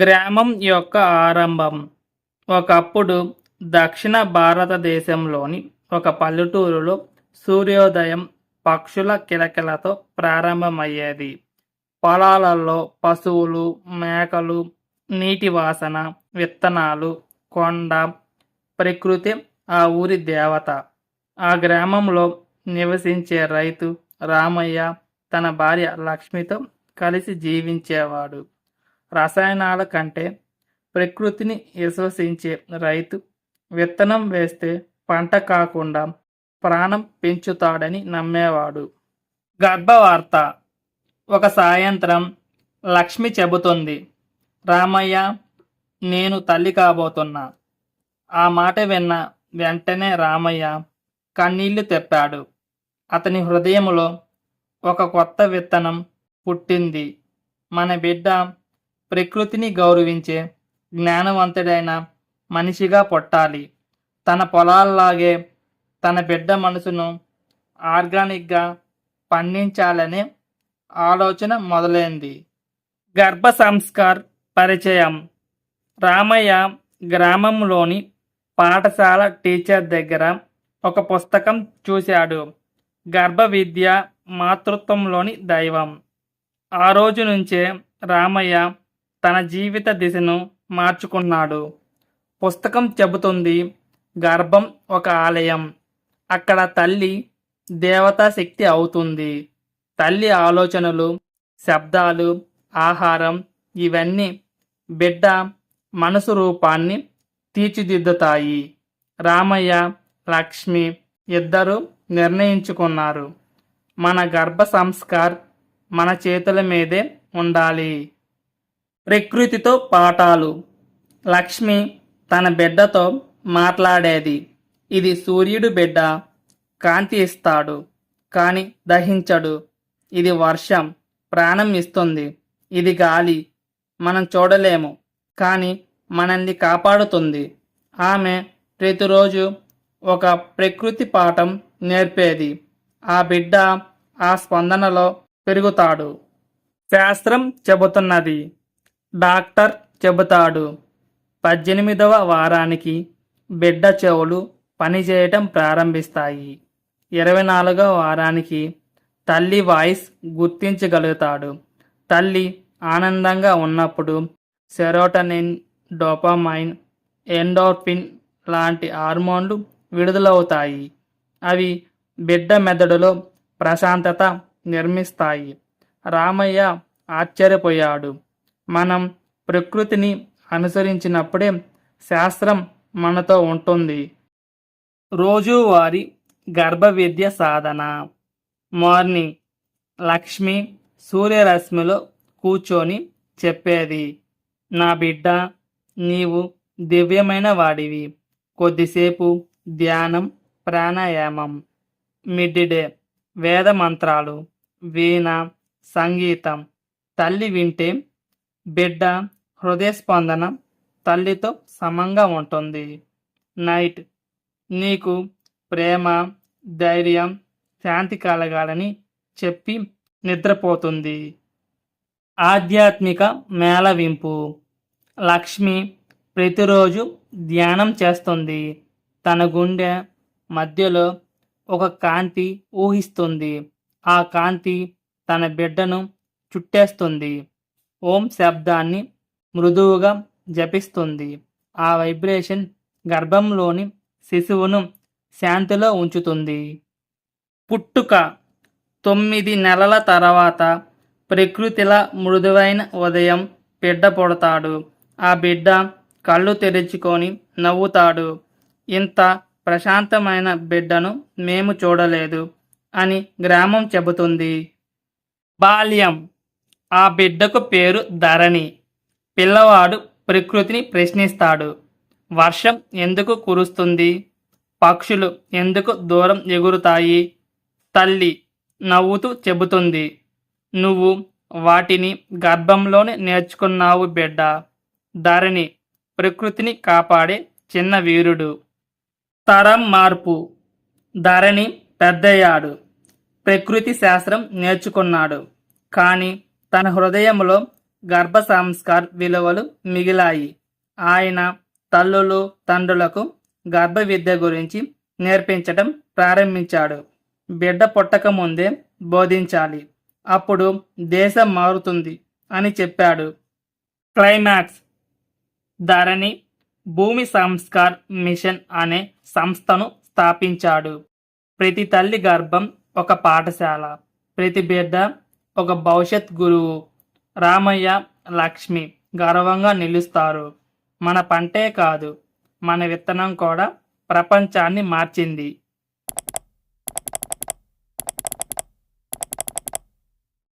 గ్రామం యొక్క ఆరంభం. ఒకప్పుడు దక్షిణ భారతదేశంలోని ఒక పల్లెటూరులో సూర్యోదయం పక్షుల కిలకిలతో ప్రారంభమయ్యేది. పొలాలలో పశువులు మేకలు నీటి వాసన విత్తనాలు కొండ ప్రకృతి ఆ ఊరి దేవత. ఆ గ్రామంలో నివసించే రైతు రామయ్య తన భార్య లక్ష్మితో కలిసి జీవించేవాడు. రసాయనాల కంటే ప్రకృతిని విశ్వసించే రైతు విత్తనం వేస్తే పంట కాకుండా ప్రాణం పెంచుతాడని నమ్మేవాడు. గర్భవార్త. ఒక సాయంత్రం లక్ష్మి చెబుతుంది రామయ్య నేను తల్లి కాబోతున్నా. ఆ మాట విన్న వెంటనే రామయ్య కన్నీళ్ళు తెప్పాడు. అతని హృదయంలో ఒక కొత్త విత్తనం పుట్టింది. మన బిడ్డ ప్రకృతిని గౌరవించే జ్ఞానవంతుడైన మనిషిగా పుట్టాలి. తన పొలాల్లాగే తన బిడ్డ మనసును ఆర్గానిక్గా పండించాలనే ఆలోచన మొదలైంది. గర్భ సంస్కార్ పరిచయం. రామయ్య గ్రామంలోని పాఠశాల టీచర్ దగ్గర ఒక పుస్తకం చూశాడు. గర్భ విద్య మాతృత్వంలోని దైవం. ఆ రోజు నుంచే రామయ్య తన జీవిత దిశను మార్చుకున్నాడు. పుస్తకం చెబుతుంది గర్భం ఒక ఆలయం. అక్కడ తల్లి దేవతా శక్తి అవుతుంది. తల్లి ఆలోచనలు శబ్దాలు ఆహారం ఇవన్నీ బిడ్డ మనసు రూపాన్ని తీర్చిదిద్దుతాయి. రామయ్య లక్ష్మి ఇద్దరు నిర్ణయించుకున్నారు. మన గర్భ సంస్కార్ మన చేతుల మీదే ఉండాలి. ప్రకృతితో పాఠాలు. లక్ష్మి తన బిడ్డతో మాట్లాడేది. ఇది సూర్యుడు బిడ్డ కాంతి ఇస్తాడు కానీ దహించడు. ఇది వర్షం ప్రాణం ఇస్తుంది. ఇది గాలి మనం చూడలేము కానీ మనల్ని కాపాడుతుంది. ఆమె ప్రతిరోజు ఒక ప్రకృతి పాఠం నేర్పేది. ఆ బిడ్డ ఆ స్పందనలో పెరుగుతాడు. శాస్త్రం చెబుతున్నది డాక్టర్ చెబుతాడు పద్దెనిమిదవ వారానికి బిడ్డ చెవులు పనిచేయటం ప్రారంభిస్తాయి. ఇరవై నాలుగవ వారానికి తల్లి వాయిస్ గుర్తించగలుగుతాడు. తల్లి ఆనందంగా ఉన్నప్పుడు సెరోటనిన్ డోపామైన్ ఎండోర్ఫిన్ లాంటి హార్మోన్లు విడుదలవుతాయి. అవి బిడ్డ మెదడులో ప్రశాంతత నిర్మిస్తాయి. రామయ్య ఆశ్చర్యపోయాడు. మనం ప్రకృతిని అనుసరించినప్పుడే శాస్త్రం మనతో ఉంటుంది. రోజువారీ గర్భ విద్య సాధన. మార్నింగ్ లక్ష్మి సూర్యరశ్మిలో కూర్చొని చెప్పేది. నా బిడ్డ నీవు దివ్యమైన వాడివి. కొద్దిసేపు ధ్యానం ప్రాణాయామం. మిడ్ డే వేద మంత్రాలు వీణ సంగీతం. తల్లి వింటే బిడ్డ హృదయ స్పందన తల్లితో సమంగా ఉంటుంది. నైట్ నీకు ప్రేమ ధైర్యం శాంతి కలగాలని చెప్పి నిద్రపోతుంది. ఆధ్యాత్మిక మేళవింపు. లక్ష్మి ప్రతిరోజు ధ్యానం చేస్తుంది. తన గుండె మధ్యలో ఒక కాంతి ఊహిస్తుంది. ఆ కాంతి తన బిడ్డను చుట్టేస్తుంది. ఓం శబ్దాన్ని మృదువుగా జపిస్తుంది. ఆ వైబ్రేషన్ గర్భంలోని శిశువును శాంతిలో ఉంచుతుంది. పుట్టుక తొమ్మిది నెలల తర్వాత ప్రకృతిలా మృదువైన ఉదయం బిడ్డ పుడతాడు. ఆ బిడ్డ కళ్ళు తెరుచుకొని నవ్వుతాడు. ఇంత ప్రశాంతమైన బిడ్డను మేము చూడలేదు అని గ్రామం చెబుతుంది. బాల్యం ఆ బిడ్డకు పేరు ధరణి. పిల్లవాడు ప్రకృతిని ప్రశ్నిస్తాడు. వర్షం ఎందుకు కురుస్తుంది? పక్షులు ఎందుకు దూరం ఎగురుతాయి? తల్లి నవ్వుతూ చెబుతుంది. నువ్వు వాటిని గర్భంలోనే నేర్చుకున్నావు బిడ్డ. ధరణి ప్రకృతిని కాపాడే చిన్న వీరుడు. తరం మార్పు. ధరణి పెద్దయ్యాడు. ప్రకృతి శాస్త్రం నేర్చుకున్నాడు. కానీ తన హృదయంలో గర్భ సంస్కార్ విలువలు మిగిలాయి. ఆయన తల్లులు తండ్రులకు గర్భ విద్య గురించి నేర్పించటం ప్రారంభించాడు. బిడ్డ పుట్టక ముందే బోధించాలి. అప్పుడు దేశం మారుతుంది అని చెప్పాడు. క్లైమాక్స్. ధరణి భూమి సంస్కార్ మిషన్ అనే సంస్థను స్థాపించాడు. ప్రతి తల్లి గర్భం ఒక పాఠశాల. ప్రతి బిడ్డ ఒక భవిష్యత్ గురువు రామయ్య లక్ష్మి గర్వంగా నిలుస్తారు. మన పంటే కాదు మన విత్తనం కూడా ప్రపంచాన్ని మార్చింది.